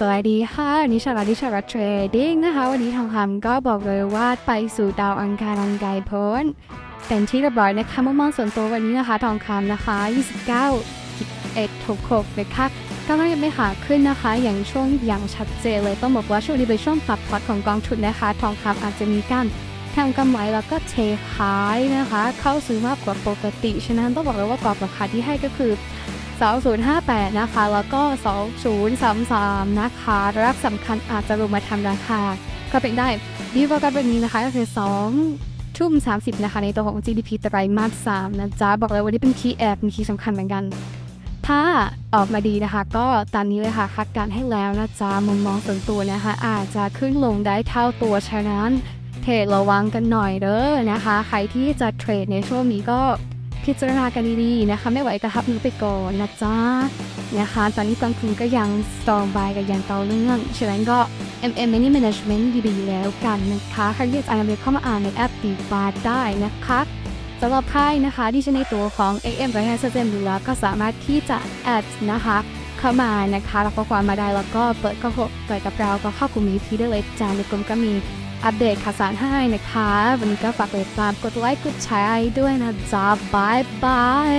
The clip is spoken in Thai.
สวัสดีค่ะนิชาราดิชาราเทรดดิ้งนะคะ วันนี้ทองคำก็บอกเลยว่าไปสู่ดาวอังคารอันไกลพ้นเป็นที่เรียบร้อยนะคะมุมมองส่วนตัววันนี้นะคะ ทองคำนะคะ 29 1 6 6นะคะก็ยังไม่ขาขึ้นนะคะ อย่างช่วงอย่างชัดเจนเลยต้องบอกว่าช่วงนี้เป็นช่วงปรับพอร์ตของกองทุนนะคะ ทองคำอาจจะมีการทำกำไรแล้วก็เทขายนะคะ เข้าซื้อมากกว่าปกติ ฉะนั้นต้องบอกเลยว่ากรอบราคาที่ให้ก็คือ 2058 นะคะ แล้วก็ 2033 นะคะรักสำคัญอาจจะลงมาทำราคา ก็เป็นได้ดีโฟกัสวันนี้นะคะก็คือ2ทุ่ม 30 นะคะ ในตัวของ GDP ไตรมาส3นะจ๊ะ บอกเลยวันนี้เป็นคีย์แอบเป็นคีย์สำคัญเหมือนกัน ถ้าออกมาดีนะคะ ก็ตามนี้เลยค่ะคาดการณ์ให้แล้วนะจ๊ะ มุมมองส่วนตัวนะคะ อาจจะขึ้นลงได้เท่าตัวฉะนั้น เทรดระวังกันหน่อยเด้อนะคะ ใครที่จะเทรดในช่วงนี้ก็ พิจารณากันดีๆนะคะ ไม่ไหวก็ทับมือไปก่อนนะจ๊ะนะคะตอนนี้กองทุนก็ยัง strong buy กันอย่างต่อเนื่องฉะนั้นก็ MM Money Management ดีๆแล้วกันนะคะใครที่จะอ่านเข้ามาอ่านในแอปดีบาร์ได้นะคะสำหรับใครนะคะที่ใช้ในตัวของ AM ไรฮัสเซมอยู่แล้วก็สามารถที่จะแอดนะคะเข้ามานะคะแล้วก็ความมาได้แล้วก็เปิดก็เปิดกับเราก็เข้ากลุ่มนี้ที่ได้เลยจ้าในกลุ่มก็มี อัปเดตข่าวสารให้นะคะ วันนี้ก็ฝากติดตามกดไลค์กดแชร์ด้วยนะจ๊ะบายบาย